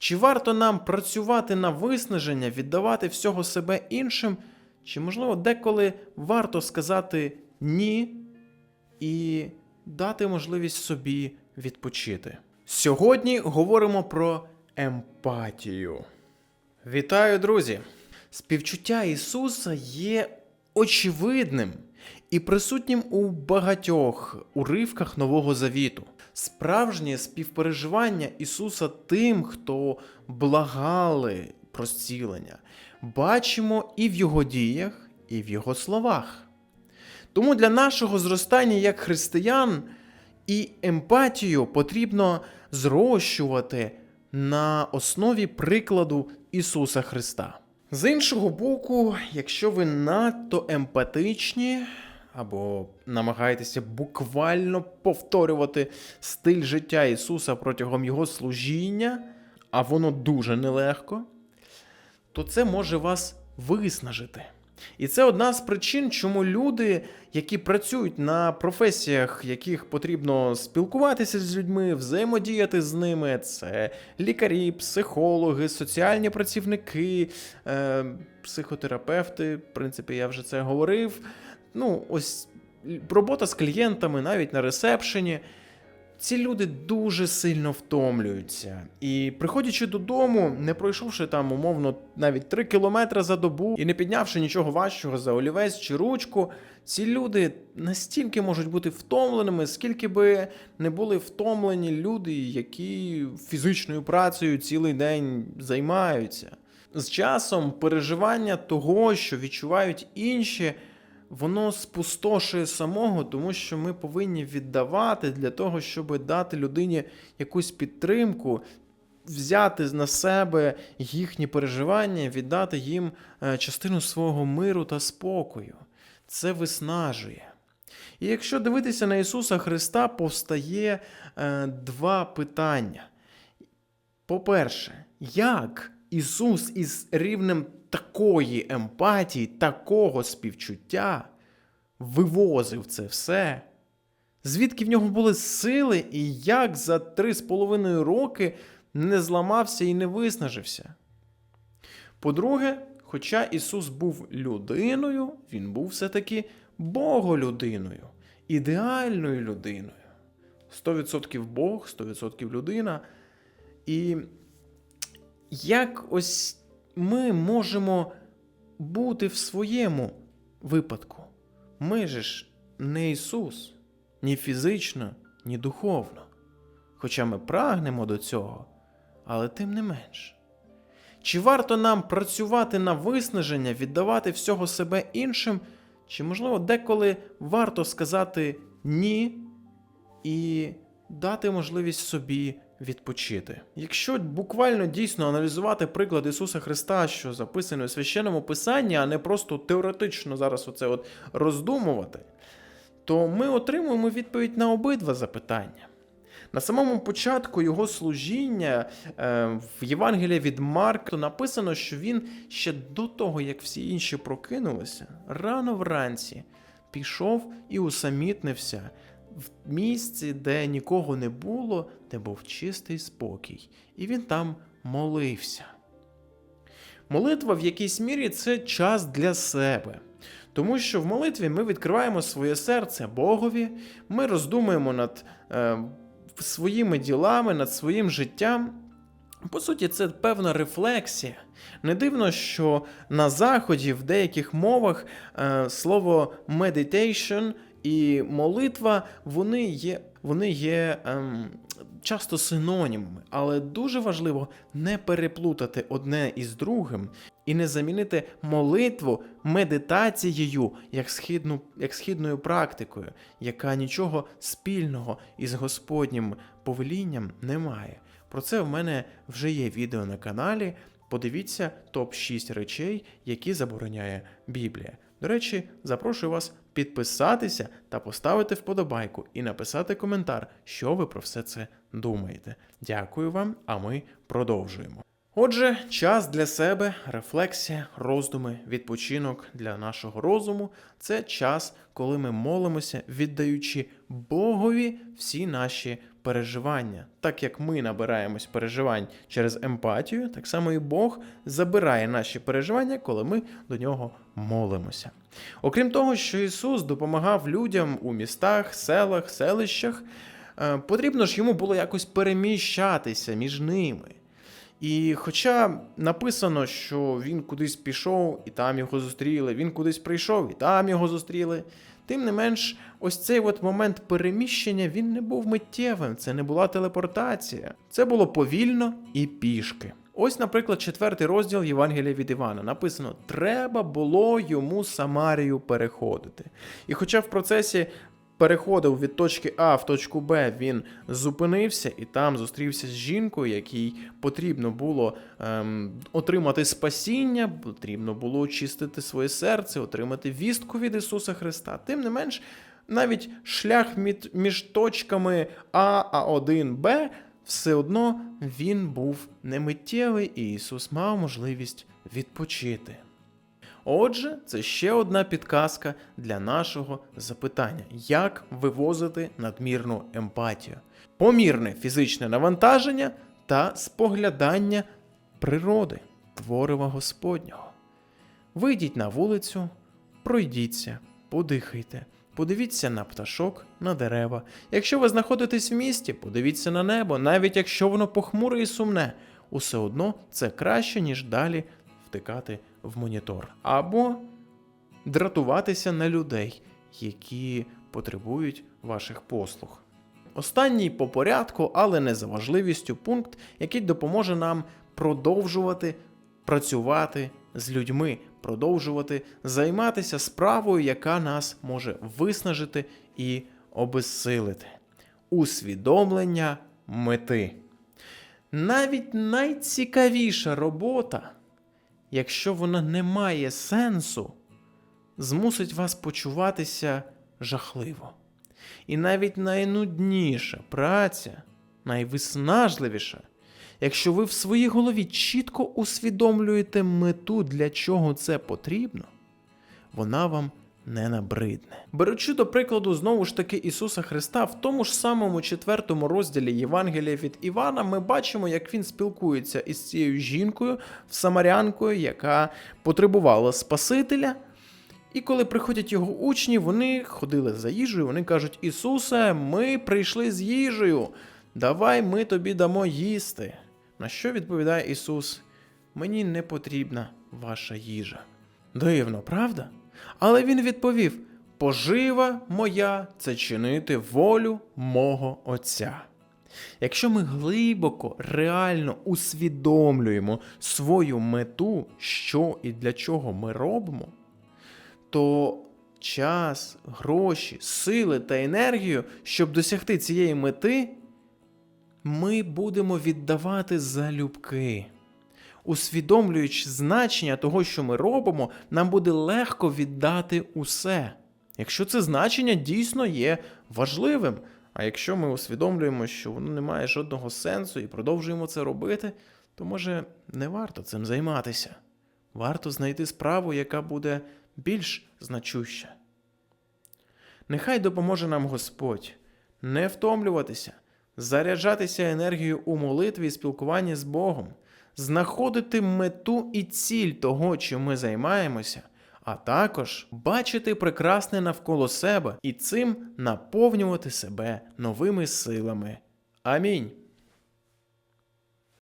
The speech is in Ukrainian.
Чи варто нам працювати на виснаження, віддавати всього себе іншим? Чи, можливо, деколи варто сказати ні і дати можливість собі відпочити? Сьогодні говоримо про емпатію. Вітаю, друзі! Співчуття Ісуса є очевидним і присутнім у багатьох уривках Нового Завіту. Справжнє співпереживання Ісуса тим, хто благали про зцілення, бачимо і в Його діях, і в Його словах. Тому для нашого зростання як християн і емпатію потрібно зрощувати на основі прикладу Ісуса Христа. З іншого боку, якщо ви надто емпатичні або намагаєтеся буквально повторювати стиль життя Ісуса протягом Його служіння, а воно дуже нелегко, то це може вас виснажити. І це одна з причин, чому люди, які працюють на професіях, яких потрібно спілкуватися з людьми, взаємодіяти з ними, це лікарі, психологи, соціальні працівники, е, психотерапевти, в принципі, я вже це говорив. Ну, ось робота з клієнтами, навіть на ресепшені. Ці люди дуже сильно втомлюються. І приходячи додому, не пройшовши там умовно навіть 3 кілометри за добу і не піднявши нічого важчого за олівець чи ручку, ці люди настільки можуть бути втомленими, скільки би не були втомлені люди, які фізичною працею цілий день займаються. З часом переживання того, що відчувають інші воно спустошує самого, тому що ми повинні віддавати для того, щоб дати людині якусь підтримку, взяти на себе їхні переживання, віддати їм е, частину свого миру та спокою. Це виснажує. І якщо дивитися на Ісуса Христа, повстає е, два питання. По-перше, як Ісус із рівнем такої емпатії, такого співчуття вивозив це все? Звідки в нього були сили, і як за три з половиною роки не зламався і не виснажився? По-друге, хоча Ісус був людиною, Він був все-таки Боголюдиною, ідеальною людиною. 100% Бог, 100% людина. І як ось ми можемо бути в своєму випадку? Ми же ж не Ісус, ні фізично, ні духовно. Хоча ми прагнемо до цього, але тим не менш. Чи варто нам працювати на виснаження, віддавати всього себе іншим, чи, можливо, деколи варто сказати ні і дати можливість собі відпочити. Якщо буквально дійсно аналізувати приклад Ісуса Христа, що записаний у священному писанні, а не просто теоретично зараз оце от роздумувати, то ми отримуємо відповідь на обидва запитання. На самому початку його служіння е, в Євангелії від Марка написано, що він ще до того, як всі інші прокинулися, рано вранці пішов і усамітнився в місці, де нікого не було, де був чистий спокій, і він там молився. Молитва в якійсь мірі це час для себе. Тому що в молитві ми відкриваємо своє серце Богові, ми роздумуємо над е, своїми ділами, над своїм життям. По суті, це певна рефлексія. Не дивно, що на заході в деяких мовах е, слово meditation і молитва вони є, вони є ем, часто синонімами, але дуже важливо не переплутати одне із другим і не замінити молитву медитацією як, східну, як східною практикою, яка нічого спільного із Господнім повелінням не має. Про це в мене вже є відео на каналі. Подивіться топ-6 речей, які забороняє Біблія. До речі, запрошую вас підписатися та поставити вподобайку і написати коментар, що ви про все це думаєте. Дякую вам, а ми продовжуємо. Отже, час для себе, рефлексія, роздуми, відпочинок для нашого розуму це час, коли ми молимося, віддаючи Богові всі наші переживання. Так як ми набираємось переживань через емпатію, так само і Бог забирає наші переживання, коли ми до нього молимося. Окрім того, що Ісус допомагав людям у містах, селах, селищах, е, потрібно ж йому було якось переміщатися між ними. І хоча написано, що він кудись пішов і там його зустріли, він кудись прийшов і там його зустріли. Тим не менш, ось цей от момент переміщення він не був миттєвим, це не була телепортація. Це було повільно і пішки. Ось, наприклад, четвертий розділ Євангелія від Івана написано: треба було йому Самарію переходити. І хоча в процесі переходив від точки А в точку Б, він зупинився і там зустрівся з жінкою, якій потрібно було ем, отримати спасіння, потрібно було очистити своє серце, отримати вістку від Ісуса Христа. Тим не менш, навіть шлях між, точками А, А1, Б все одно він був немиттєвий, і Ісус мав можливість відпочити. Отже, це ще одна підказка для нашого запитання: як вивозити надмірну емпатію, помірне фізичне навантаження та споглядання природи, творива Господнього. Вийдіть на вулицю, пройдіться, подихайте, подивіться на пташок, на дерева. Якщо ви знаходитесь в місті, подивіться на небо, навіть якщо воно похмуре і сумне, усе одно це краще, ніж далі втикати в монітор. Або дратуватися на людей, які потребують ваших послуг. Останній по порядку, але не за важливістю пункт, який допоможе нам продовжувати працювати з людьми, продовжувати займатися справою, яка нас може виснажити і обезсилити. Усвідомлення мети. Навіть найцікавіша робота, якщо вона не має сенсу, змусить вас почуватися жахливо. І навіть найнудніша праця, найвиснажливіша, якщо ви в своїй голові чітко усвідомлюєте мету, для чого це потрібно, вона вам не набридне. Беручи до прикладу знову ж таки Ісуса Христа, в тому ж самому четвертому розділі Євангелія від Івана, ми бачимо, як він спілкується із цією жінкою, самарянкою, яка потребувала Спасителя. І коли приходять його учні, вони ходили за їжею, вони кажуть: Ісусе, ми прийшли з їжею, давай ми тобі дамо їсти. На що відповідає Ісус? Мені не потрібна ваша їжа. Дивно, правда? Але він відповів: Пожива моя це чинити волю мого Отця. Якщо ми глибоко, реально усвідомлюємо свою мету, що і для чого ми робимо, то час, гроші, сили та енергію, щоб досягти цієї мети, ми будемо віддавати залюбки. Усвідомлюючи значення того, що ми робимо, нам буде легко віддати усе. Якщо це значення дійсно є важливим. А якщо ми усвідомлюємо, що воно не має жодного сенсу і продовжуємо це робити, то може не варто цим займатися. Варто знайти справу, яка буде більш значуща. Нехай допоможе нам Господь не втомлюватися, заряджатися енергією у молитві і спілкуванні з Богом, знаходити мету і ціль того, чим ми займаємося, а також бачити прекрасне навколо себе і цим наповнювати себе новими силами. Амінь.